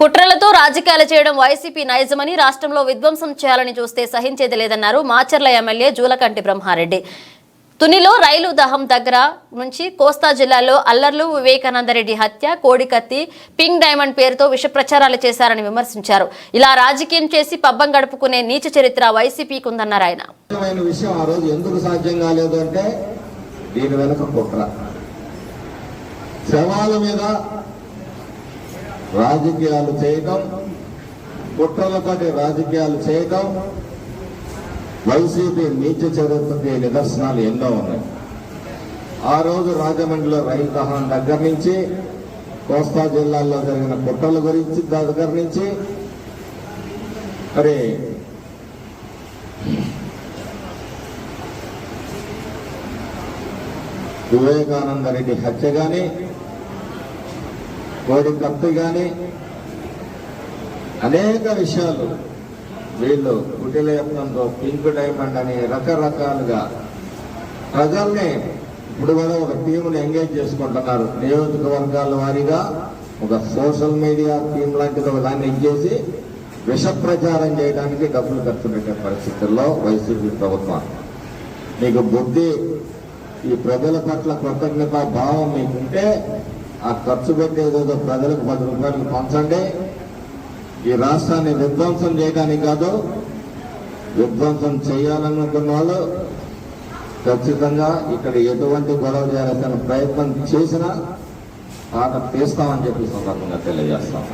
కుట్రలతో రాజకీయాలు చేయడం వైసీపీ నైజమని రాష్ట్రంలో విధ్వంసం చేయాలని చూస్తే సహించేది లేదన్నారు మాచర్ల ఎమ్మెల్యే జూలకంటి బ్రహ్మారెడ్డి. తునిలో రైలు దహం దగ్గర నుంచి కోస్తా జిల్లాలో అల్లర్లు వివేకానందరెడ్డి హత్య కోడికత్తి పింక్ డైమండ్ పేరుతో విష ప్రచారాలు చేశారని విమర్శించారు. ఇలా రాజకీయం చేసి పబ్బం గడుపుకునే నీచ చరిత్ర వైసీపీకి ఉందన్నారు ఆయన విషయం ఆ రోజు ఎందుకు సాధ్యం కాలేదు అంటే దీని వెనుక కుట్ర. శవాల మీద రాజకీయాలు చేయటం కుట్రలతోటి రాజకీయాలు చేయటం వైసీపీ నీచ చరిత్రకి నిదర్శనాలు ఎన్నో ఉన్నాయి. ఆ రోజు రాజమండ్రిలో రైలు దహనం దగ్గర నుంచి కోస్తా జిల్లాల్లో జరిగిన కుట్రల గురించి దగ్గర నుంచి మరి వివేకానంద రెడ్డి హత్య కానీ కోడి కత్తి కానీ అనేక విషయాలు వీళ్ళు కుటిలయత్నంతో పింక్ డైమండ్ అని రకరకాలుగా ప్రజల్ని ఇప్పుడు కూడా ఒక టీముని ఎంగేజ్ చేసుకుంటున్నారు. నియోజకవర్గాల వారీగా ఒక సోషల్ మీడియా టీం లాంటిది ఒక దాన్ని ఇచ్చేసి విష ప్రచారం చేయడానికి డబ్బులు ఖర్చు పెట్టే పరిస్థితుల్లో వైసీపీ ప్రభుత్వం. మీకు బుద్ధి ఈ ప్రజల పట్ల కృతజ్ఞత భావం మీకుంటే ఆ ఖర్చు పెట్టేదేదో ప్రజలకు పది రూపాయలు పంచండి. ఈ రాష్ట్రాన్ని విధ్వంసం చేయడానికి కాదు విధ్వంసం చేయాలనుకున్న వాళ్ళు ఖచ్చితంగా ఇక్కడ ఎటువంటి గొడవ చేయాల్సిన ప్రయత్నం చేసినా పాట తీస్తామని చెప్పి సందర్భంగా తెలియజేస్తాం.